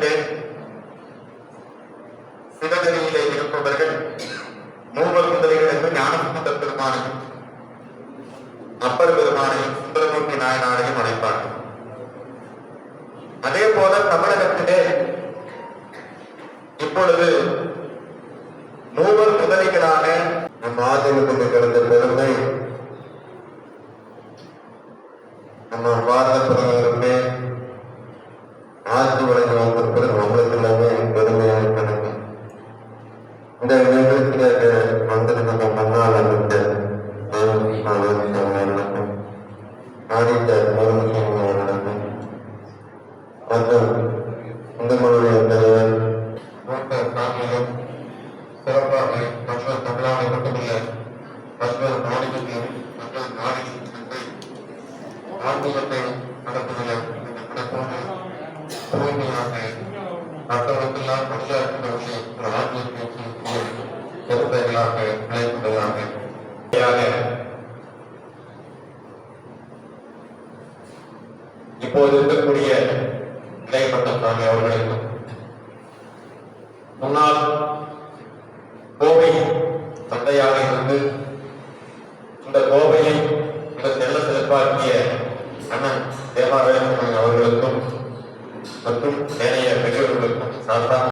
உலகத்திலே சிவகதியிலே இருப்பவர்கள் மூவர் முதலிகள் என்று ஞானசம்பந்த பெருமானையும் அப்பர் பெருமானையும் சுந்தரமூர்த்தி நாயனாரையும் அழைப்பார்கள் அதே போல தமிழகத்திலே இப்பொழுது மூவர் முதலிகளான நம் ஆதரவுக்கு பிறந்த பெருமை நம்ம பாரத பிரதமர் ஆடிட்டர் முருகன் அவர்களுக்கும் மற்றும் இந்துக்களுடைய தலைவர் டாக்டர் சாமியும் சிறப்பாக மற்ற தமிழ்நாடு மட்டுமல்ல மற்ற மாநிலங்களிலும் மற்ற நாடுகளிலும் ஆன்மீகத்தை நடத்துகிற இந்த நடப்போடு தூய்மையாக மற்றவர்களுக்கெல்லாம் வழியாற்றுவதை ஒரு ஆன்மீகத்தை பொறுப்பைகளாக இப்போது இருக்கக்கூடிய இளையப்பட்ட சாமி அவர்களுக்கும் முன்னாள் கோவை தந்தையாக இருந்து இந்த கோவையை மிக செல்ல சிறப்பாக்கிய அண்ணன் தேவாலயம் அவர்களுக்கும் மற்றும் ஏனைய பெரியவர்களுக்கும் சாஸ்தா